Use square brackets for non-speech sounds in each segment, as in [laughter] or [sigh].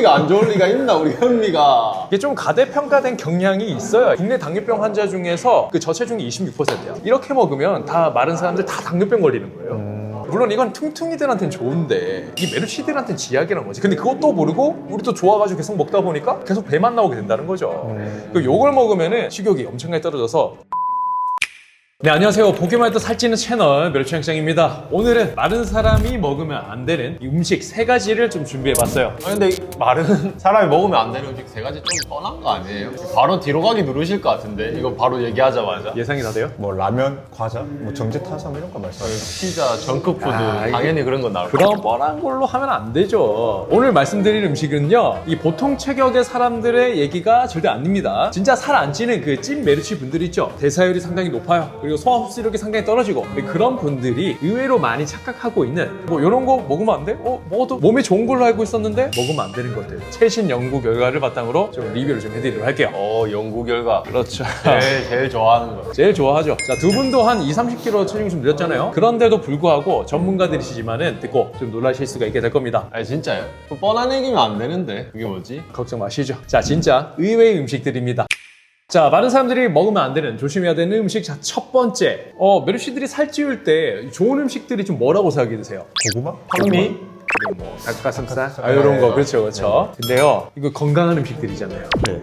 현미가 안 좋을 리가 있나 우리 현미가 이게 좀 가대평가된 경향이 있어요. 국내 당뇨병 환자 중에서 그 저체중이 26%야. 이렇게 먹으면 다 마른 사람들 다 당뇨병 걸리는 거예요. 물론 이건 퉁퉁이들한테는 좋은데 이 메르치들한테는 지약이란 거지. 근데 그것도 모르고 우리도 좋아가지고 계속 먹다 보니까 계속 배만 나오게 된다는 거죠. 그 요걸 먹으면은 식욕이 엄청나게 떨어져서 네 안녕하세요 보기만 해도 살찌는 채널 멸치행장입니다 오늘은 마른 사람이 먹으면 안 되는 이 음식 세 가지를 좀 준비해봤어요 아니 근데 이 마른 [laughs] 사람이 먹으면 안 되는 음식 세 가지 좀 뻔한 거 아니에요? 바로 뒤로 가기 누르실 것 같은데 이거 바로 얘기하자마자 예상이 다 돼요? 뭐 라면, 과자, 뭐 정제 탄수화물 이런 거 말씀하세요. 피자, 정크푸드 아, 이게- 당연히 그런 건 나올 거야 그런 뻔한 걸로 하면 안 되죠. 오늘 말씀드릴 음식은요, 이 보통 체격의 사람들의 얘기가 절대 아닙니다. 진짜 살 안 찌는 그 찐 메르치 분들 있죠. 대사율이 상당히 높아요. 그리고 소화 흡수력이 상당히 떨어지고 그런 분들이 의외로 많이 착각하고 있는 뭐 이런 거 먹으면 안 돼? 어 먹어도 몸에 좋은 걸로 알고 있었는데 먹으면 안 되는 것들. 최신 연구 결과를 바탕으로 좀 리뷰를 좀 해드리도록 할게요. 어 연구 결과 그렇죠. 제일 제일 좋아하는 거 제일 좋아하죠. 자, 두 분도 한 2, 30kg 체중이 좀 늘었잖아요. 그런데도 불구하고 전문가들이시지만은 듣고 좀 놀라실 수가 있게 될 겁니다. 아니 진짜요? 그 뻔한 얘기면 안 되는데 그게 뭐지? 걱정 마시죠. 자, 진짜 의외의 음식들입니다. 자, 많은 사람들이 먹으면 안 되는, 조심해야 되는 음식. 자, 첫 번째. 어, 메르시들이 살찌울 때 좋은 음식들이 좀 뭐라고 생각이 드세요? 고구마? 현미? 그리고 뭐, 닭가슴살? 아, 이런 거. 그렇죠, 그렇죠. 근데요, 이거 건강한 음식들이잖아요. 네.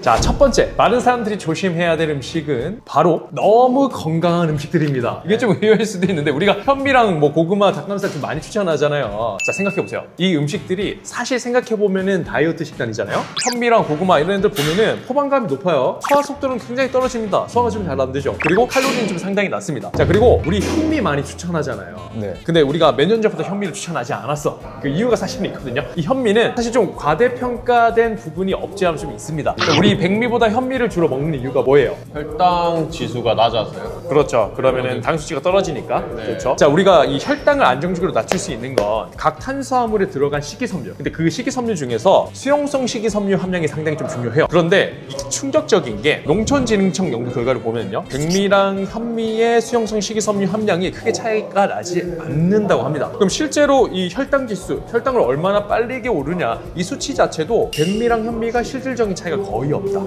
자, 첫 번째. 많은 사람들이 조심해야 될 음식은 바로 너무 건강한 음식들입니다. 이게 좀 [laughs] 의외일 수도 있는데 우리가 현미랑 뭐 고구마, 닭가슴살 좀 많이 추천하잖아요. 자, 생각해 보세요. 이 음식들이 사실 생각해 보면은 다이어트 식단이잖아요? 현미랑 고구마 이런 애들 보면은 포만감이 높아요. 소화 속도는 굉장히 떨어집니다. 소화가 좀 잘 안 되죠. 그리고 칼로리는 좀 상당히 낮습니다. 자, 그리고 우리 현미 많이 추천하잖아요. 네. 근데 우리가 몇 년 전부터 현미를 추천하지 않았어. 그 이유가 사실은 있거든요. 이 현미는 사실 좀 과대평가된 부분이 없지 않아 좀 있습니다. 그러니까 우리 백미보다 현미를 주로 먹는 이유가 뭐예요? 혈당 지수가 낮아서요 그렇죠. 그러면은 당 수치가 떨어지니까. 네. 그렇죠. 자, 우리가 이 혈당을 안정적으로 낮출 수 있는 건 각 탄수화물에 들어간 식이섬유. 근데 그 식이섬유 중에서 수용성 식이섬유 함량이 상당히 좀 중요해요. 그런데 이 충격적인 게 농촌진흥청 연구 결과를 보면요. 백미랑 현미의 수용성 식이섬유 함량이 크게 차이가 나지 않는다고 합니다. 그럼 실제로 이 혈당 지수, 혈당을 얼마나 빠르게 오르냐 이 수치 자체도 백미랑 현미가 실질적인 차이가 거의 없다.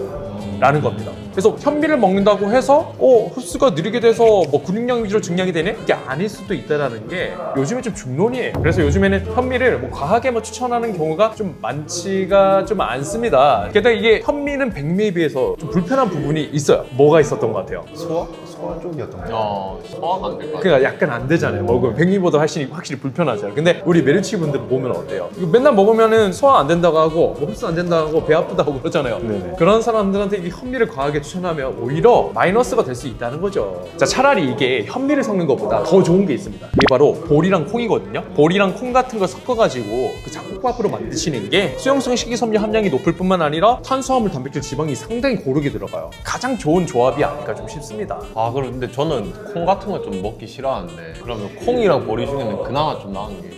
라는 겁니다. 그래서 현미를 먹는다고 해서 어 흡수가 느리게 돼서 뭐 근육량 위주로 증량이 되네? 이게 아닐 수도 있다라는 게 요즘에 좀 중론이에요. 그래서 요즘에는 현미를 뭐 과하게 뭐 추천하는 경우가 좀 많지가 좀 않습니다. 게다가 이게 현미는 백미에 비해서 좀 불편한 부분이 있어요. 뭐가 있었던 것 같아요? 소화? 소화 쪽이었던 거. 어 소화가 안 될 것 같아 그러니까 약간 안 되잖아요. 먹으면 백미보다 훨씬 확실히 불편하잖아요. 근데 우리 메르치 분들 보면 어때요? 이거 맨날 먹으면은 소화 안 된다고 하고 뭐 흡수 안 된다고 하고 배 아프다고 그러잖아요. 네네. 그런 사람들한테 이 현미를 과하게 추천하면 오히려 마이너스가 될 수 있다는 거죠. 자 차라리 이게 현미를 섞는 것보다 더 좋은 게 있습니다. 이게 바로 보리랑 콩이거든요. 보리랑 콩 같은 걸 섞어가지고 그 잡곡밥으로 만드시는 게 수용성 식이섬유 함량이 높을 뿐만 아니라 탄수화물, 단백질, 지방이 상당히 고르게 들어가요. 가장 좋은 조합이 아닐까 좀 싶습니다. 아 그런데 저는 콩 같은 거좀 먹기 싫어하는데. 그러면 콩이랑 보리 중에는 그나마 좀 나은 게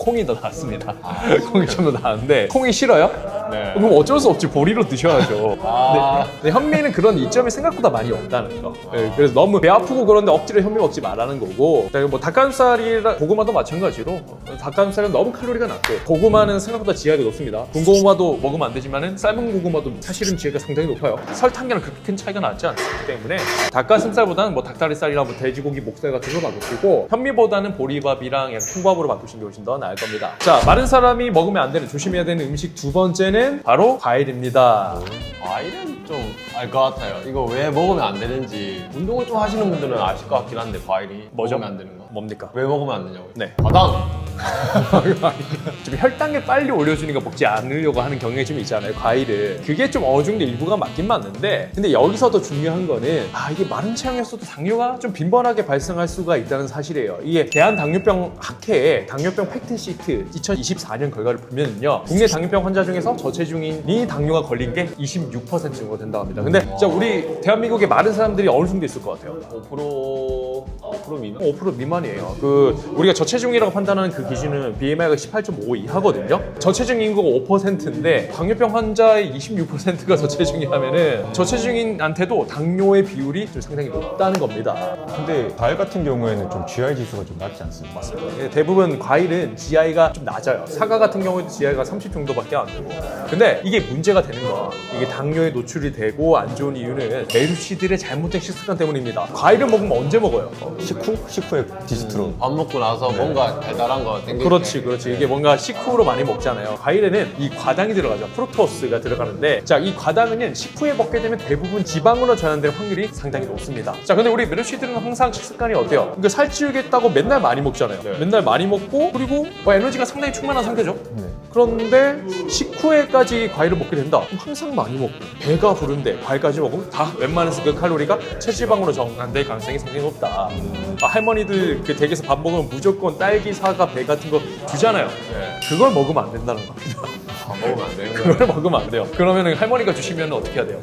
콩이 더 낫습니다. [laughs] 콩이 좀 더 나은데 콩이 싫어요? 네. 그럼 어쩔 수 없지 보리로 드셔야죠. 아. 근데, 근데 현미는 그런 이점이 생각보다 많이 없다는 거. 네, 그래서 너무 배 아프고 그런데 억지로 현미 먹지 말라는 거고. 그다음에 뭐 닭가슴살이랑 고구마도 마찬가지로 어, 닭가슴살은 너무 칼로리가 낮고 고구마는 생각보다 지하가 높습니다. 군고구마도 먹으면 안 되지만은 삶은 고구마도 사실은 지하가 상당히 높아요. 설탕이랑 그렇게 큰 차이가 나지 않기 때문에 닭가슴살보다는 뭐 닭다리살이랑 뭐 돼지고기 목살 같은 거 바꾸시고 현미보다는 보리밥이랑 약간 콩밥으로 바꾸시는 게 훨씬 더 나을 겁니다. 자, 마른 사람이 먹으면 안 되는 조심해야 되는 음식 두 번째는 바로 과일입니다. 과일은 좀 알 것 같아요 이거 왜 먹으면 안 되는지 운동을 좀 하시는 분들은 아실 것 같긴 한데 과일이 뭐죠? 먹으면 안 되는 거 뭡니까? 왜 먹으면 안 되냐고 네. 과당 좀 혈당을 빨리 올려주니까 먹지 않으려고 하는 경향이 좀 있잖아요 과일을. 그게 좀 어느 정도 일부가 맞긴 맞는데 근데 여기서 더 중요한 거는 아 이게 마른 체형에서도 당뇨가 좀 빈번하게 발생할 수가 있다는 사실이에요. 이게 대한당뇨병 학회의 당뇨병 팩트시트 2024년 결과를 보면요 국내 당뇨병 환자 중에서 저체중인이 당뇨가 걸린 게 26% 정도 된다고 합니다. 근데 진짜 우리 대한민국의 마른 사람들이 어느 정도 있을 것 같아요? 5% 5% 미만? 5% 미만이에요. 그 우리가 저체중이라고 판단하는 그 기준은 BMI가 18.5 이하거든요. 저체중 인구가 5%인데 당뇨병 환자의 26%가 저체중이라면은 저체중인한테도 당뇨의 비율이 좀 상당히 높다는 겁니다. 근데 과일 같은 경우에는 좀 GI 지수가 좀 낮지 않습니까? 맞습니다. 예, 대부분 과일은 GI가 좀 낮아요. 사과 같은 경우에도 GI가 30 정도밖에 안 되고. 근데 이게 문제가 되는 건 이게 당뇨에 노출이 되고 안 좋은 이유는 메르시들의 잘못된 식습관 때문입니다. 과일을 먹으면 언제 먹어요? 식후? 식후에 디스트로. 밥 먹고 나서 뭔가 달달한 거 땡길 그렇지, 그렇지. 이게 뭔가 식후로 많이 먹잖아요. 과일에는 이 과당이 들어가죠. 프룩토스가 들어가는데, 자, 이 과당은 식후에 먹게 되면 대부분 지방으로 전환될 확률이 상당히 높습니다. 자, 근데 우리 메르시들은 항상 식습관이 어때요? 그러니까 살찌우겠다고 맨날 많이 먹잖아요. 맨날 많이 먹고, 그리고 뭐 에너지가 상당히 충만한 상태죠. 네. 그런데 식후에까지 과일을 먹게 된다. 그럼 항상 많이 먹고 배가 부른데 과일까지 먹으면 다 웬만한 그 칼로리가 체지방으로 정산될 가능성이 상당히 높다. 아, 할머니들 그 댁에서 밥 먹으면 무조건 딸기, 사과, 배 같은 거 주잖아요. 그걸 먹으면 안 된다는 겁니다. 아, 먹으면 안 되는 거야. 그걸 먹으면 안 돼요. 그러면 할머니가 주시면 어떻게 해야 돼요?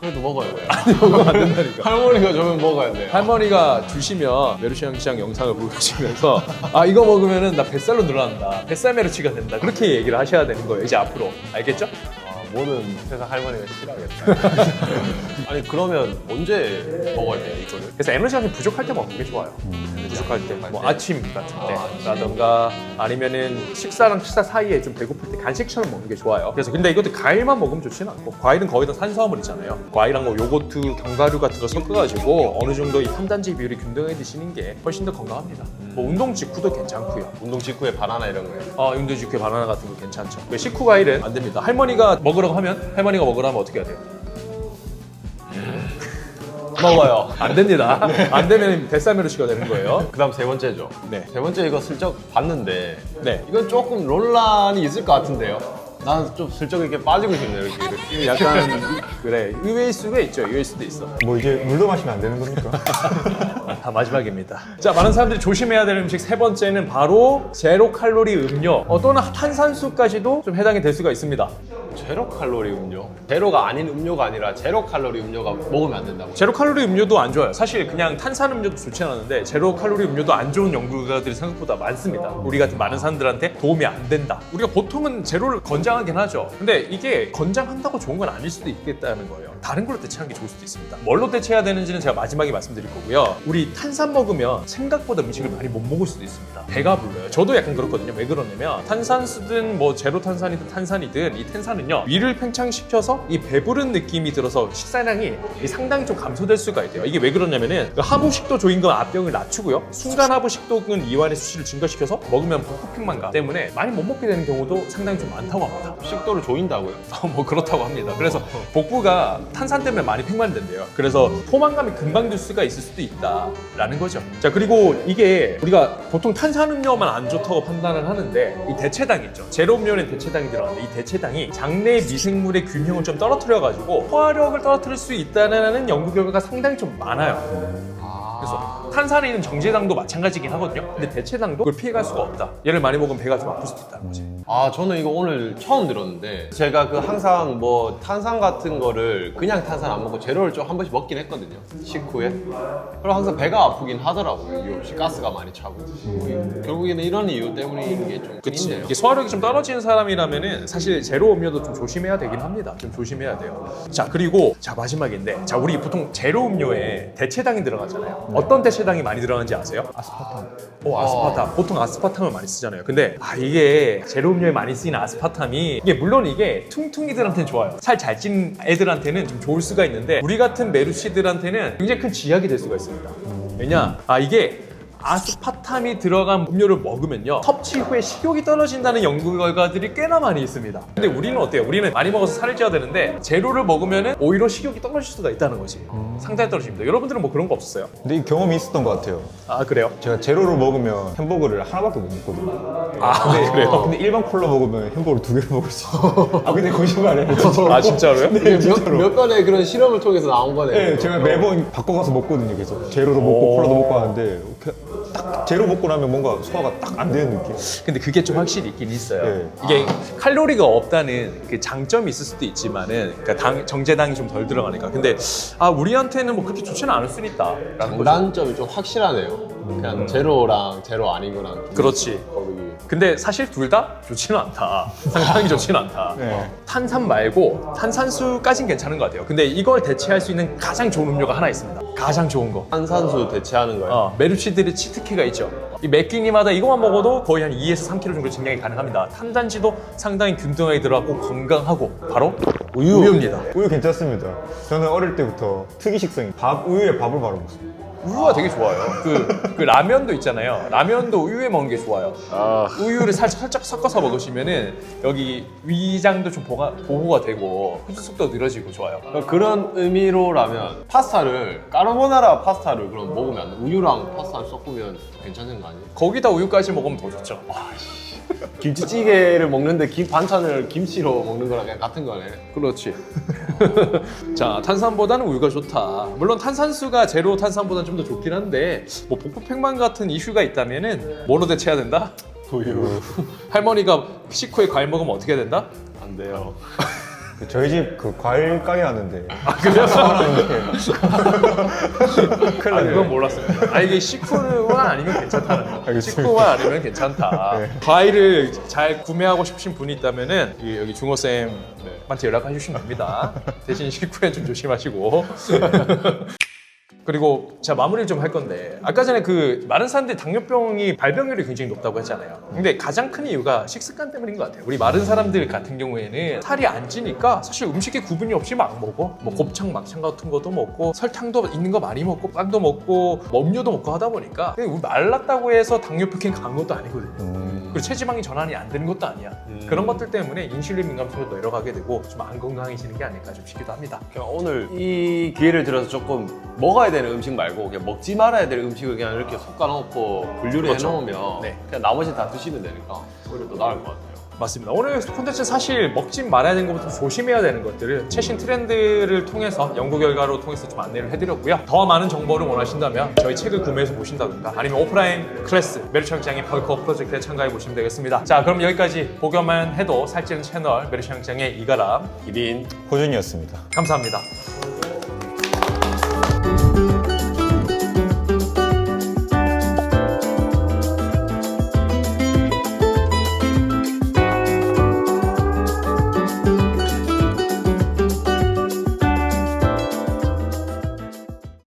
그래도 먹어야 돼. [laughs] 먹으면 안 된다니까. 할머니가 주면 먹어야 돼. 할머니가 주시면 메르시 형시장 영상을 보고 계시면서 아 이거 먹으면은 나 뱃살로 늘어난다 뱃살 메르치가 된다 그렇게 얘기를 하셔야 되는 거예요 이제 앞으로 알겠죠? 아, 모든 세상 할머니가 싫어하겠다. [laughs] 아니 그러면 언제 먹어야 돼 이거를? 그래서 에너지가 좀 부족할 때 먹는 게 좋아요. 부족할 때, 뭐 때? 아침 같은 아, 때라던가 아니면은 식사랑 식사 사이에 좀 배고플 때 간식처럼 먹는 게 좋아요. 그래서 근데 이것도 과일만 먹으면 좋지는 않고 과일은 거의 다 탄수화물이잖아요. 과일랑 뭐 요거트, 견과류 같은 거 섞어가지고 어느 정도 이 탄단지 비율이 균등하게 드시는 게 훨씬 더 건강합니다. 뭐 운동 직후도 괜찮고요. 운동 직후에 바나나 이런 거요. 어, 운동 직후에 바나나 같은 거 괜찮죠. 그 식후 과일은 안 됩니다. 할머니가 먹으라고 하면 할머니가 먹으라 하면 어떻게 해야 돼요? 먹어요. 안 됩니다. 안 되면 뱃살 메르시가 되는 거예요. 그다음 세 번째죠. 네. 세 번째 이거 슬쩍 봤는데 네. 이건 조금 논란이 있을 것 같은데요. 나는 좀 슬쩍 이렇게 빠지고 싶네요. 이렇게. 이렇게. 약간 그래 의외일 수가 있죠. 의외일 수도 있어. 뭐 이제 물로 마시면 안 되는 겁니까? [laughs] 다 마지막입니다. 자, 많은 사람들이 조심해야 될 음식 세 번째는 바로 제로 칼로리 음료 어, 또는 탄산수까지도 좀 해당이 될 수가 있습니다. 제로 칼로리 음료. 제로가 아닌 음료가 아니라 제로 칼로리 음료가 먹으면 안 된다고. 제로 칼로리 음료도 안 좋아요. 사실 그냥 탄산 음료도 좋지 않았는데 제로 칼로리 음료도 안 좋은 연구가들이 생각보다 많습니다. 우리 같은 많은 사람들한테 도움이 안 된다. 우리가 보통은 제로를 권장하긴 하죠. 근데 이게 권장한다고 좋은 건 아닐 수도 있겠다는 거예요. 다른 걸로 대체하는 게 좋을 수도 있습니다. 뭘로 대체해야 되는지는 제가 마지막에 말씀드릴 거고요. 우리 탄산 먹으면 생각보다 음식을 많이 못 먹을 수도 있습니다. 배가 불러요. 저도 약간 그렇거든요. 왜 그러냐면 탄산수든 뭐 제로 탄산이든 탄산이든 이 탄산은요 위를 팽창시켜서 이 배부른 느낌이 들어서 식사량이 상당히 좀 감소될 수가 있대요. 이게 왜 그러냐면은 그 하부식도 조인근 압력을 낮추고요. 순간 하부식도근 이완의 수치를 증가시켜서 먹으면 복부fik만 가 때문에 많이 못 먹게 되는 경우도 상당히 좀 많다고 합니다. 식도를 조인다고요? [laughs] 어, 뭐 그렇다고 합니다. 그래서 복부가 탄산 때문에 많이 팽만된대요. 그래서 포만감이 금방 들 수가 있을 수도 있다 라는 거죠. 자 그리고 이게 우리가 보통 탄산음료만 안 좋다고 판단을 하는데 이 대체당 있죠. 제로 음료는 대체당이 들어가는데 이 대체당이 장내 미생물의 균형을 좀 떨어뜨려가지고 소화력을 떨어뜨릴 수 있다는 연구 결과가 상당히 좀 많아요. 그래서 탄산에 있는 정제당도 마찬가지긴 하거든요. 근데 대체당도 그걸 피해갈 수가 없다. 얘를 많이 먹으면 배가 좀 아플 수도 있다는 거지. 아 저는 이거 오늘 처음 들었는데 제가 그 항상 뭐 탄산 같은 거를 그냥 탄산 안 먹고 제로를 좀 한 번씩 먹긴 했거든요 식후에 그럼 항상 배가 아프긴 하더라고요 이유 없이 가스가 많이 차고 결국에는 이런 이유 때문인 게좀 그치. 있네요 이게 소화력이 좀 떨어지는 사람이라면은 사실 제로 음료도 좀 조심해야 되긴 합니다. 좀 조심해야 돼요. 자 그리고 자 마지막인데 자 우리 보통 제로 음료에 대체당이 들어가잖아요. 어떤 대체당이 많이 들어가는지 아세요? 아스파탐. 오 아스파탐. 보통 아스파탐을 많이 쓰잖아요. 근데 아 이게 제로 음료에 많이 쓰이는 아스파탐이 이게 물론 이게 퉁퉁이들한테는 좋아요. 살 잘 찐 애들한테는 좀 좋을 수가 있는데 우리 같은 메르시들한테는 굉장히 큰 지약이 될 수가 있습니다. 왜냐? 아 이게 아스파탐이 들어간 음료를 먹으면요 섭취 후에 식욕이 떨어진다는 연구 결과들이 꽤나 많이 있습니다 근데 우리는 어때요? 우리는 많이 먹어서 살을 쪄야 되는데 제로를 먹으면 오히려 식욕이 떨어질 수가 있다는 거지 상당히 떨어집니다 여러분들은 뭐 그런 거 없었어요? 근데 이 경험이 있었던 것 같아요. 아 그래요? 제가 제로를 먹으면 햄버거를 하나밖에 못 먹거든요. 아 근데, [laughs] 그래요? 근데 일반 콜라 먹으면 햄버거를 두 개를 먹을 수 있어요. 아 근데 거짓말이에요. 진짜. [laughs] 아 진짜로요? 네, 몇, 진짜로. 몇 번의 그런 실험을 통해서 나온 거네요 네. 제가 매번 바꿔가서 먹거든요. 계속 제로도 먹고 오. 콜라도 먹고 하는데 그- 딱 제로 먹고 나면 뭔가 소화가 딱 안 되는 느낌. 근데 그게 좀 확실히 있긴 있어요. 네. 이게 칼로리가 없다는 그 장점이 있을 수도 있지만은 그러니까 당, 정제당이 좀 덜 들어가니까. 근데 아 우리한테는 뭐 그렇게 좋지는 않을 수는 있다라는 거죠. 장단점이 좀 확실하네요 그냥 제로랑 제로 아닌 거랑 좀 그렇지. 거기 근데 사실 둘 다 좋지는 않다. 상당히 좋지는 않다. [laughs] 네. 탄산 말고 탄산수까진 괜찮은 것 같아요. 근데 이걸 대체할 수 있는 가장 좋은 음료가 하나 있습니다. 가장 좋은 거. 탄산수 대체하는 거예요. 어, 메르치들의 치트키가 있죠. 이매 끼니마다 이것만 먹어도 거의 한 2에서 3kg 정도 증량이 가능합니다. 탄단지도 상당히 균등하게 들어가고 건강하고 바로 우유. 우유입니다. 우유 괜찮습니다. 저는 어릴 때부터 특이 식성이 밥 우유에 밥을 바로 먹습니다. 우유가 되게 좋아요. 그, 그 라면도 있잖아요. 라면도 우유에 먹는 게 좋아요. 아, 우유를 살짝, 살짝 섞어서 먹으시면은 여기 위장도 좀 보가, 보호가 되고 흡수 속도 늘어지고 좋아요. 그런 의미로라면 파스타를 까르보나라 파스타를 그럼 먹으면 안 돼? 우유랑 파스타를 섞으면 괜찮은 거 아니에요? 거기다 우유까지 먹으면 더 좋죠. 김치찌개를 먹는데 김 반찬을 김치로 먹는 거랑 그냥 같은 거네. 그렇지. [laughs] 자, 탄산보다는 우유가 좋다. 물론 탄산수가 제로 탄산보다는 좀 더 좋긴 한데 뭐 복부팽만 같은 이슈가 있다면은 뭐로 대체해야 된다? 우유 [laughs] 할머니가 식후에 과일 먹으면 어떻게 해야 된다? 안 돼요. [laughs] 그 저희 집 그 과일 가게 하는데 아, 그래요? [laughs] 큰일 아, 나네. 그건 몰랐습니다. 아, 이게 식후만 아니면 괜찮다는 거. 알겠습니다. 식후만 아니면 괜찮다. 네. 과일을 잘 구매하고 싶으신 분이 있다면은 이- 여기 중호 쌤한테 연락해 주시면 됩니다. 대신 식후엔 좀 조심하시고. [laughs] 그리고 제가 마무리를 좀 할 건데 아까 전에 그 많은 사람들이 당뇨병이 발병률이 굉장히 높다고 했잖아요. 근데 가장 큰 이유가 식습관 때문인 것 같아요. 우리 마른 사람들 같은 경우에는 살이 안 찌니까 사실 음식에 구분이 없이 막 먹어. 뭐 곱창, 막창 같은 것도 먹고 설탕도 있는 거 많이 먹고 빵도 먹고 뭐 음료도 먹고 하다 보니까 우리 말랐다고 해서 당뇨병이 강한 것도 아니거든요. 음, 그리고 체지방이 전환이 안 되는 것도 아니야. 음. 그런 것들 때문에 인슐린 민감성도 내려가게 되고 좀 안 건강해지는 게 아닐까 좀 싶기도 합니다. 오늘 이 기회를 들어서 조금 먹어야 되는 음식 말고 그냥 먹지 말아야 될 음식을 그냥 이렇게 섞어놓고 분류를 그렇죠. 해놓으면 네. 그냥 나머지 다 드시면 되니까 오히려 더 나을 것 같아요. 맞습니다. 오늘 콘텐츠 사실 먹지 말아야 되는 것부터 조심해야 되는 것들을 최신 트렌드를 통해서 연구 결과로 통해서 좀 안내를 해드렸고요. 더 많은 정보를 원하신다면 저희 책을 구매해서 보신다든가 아니면 오프라인 클래스 메르시앙장의 벌커 프로젝트에 참가해 보시면 되겠습니다. 자, 그럼 여기까지 보기만 해도 살찌는 채널 메르시앙장의 이가람 1인 호준이었습니다. 감사합니다.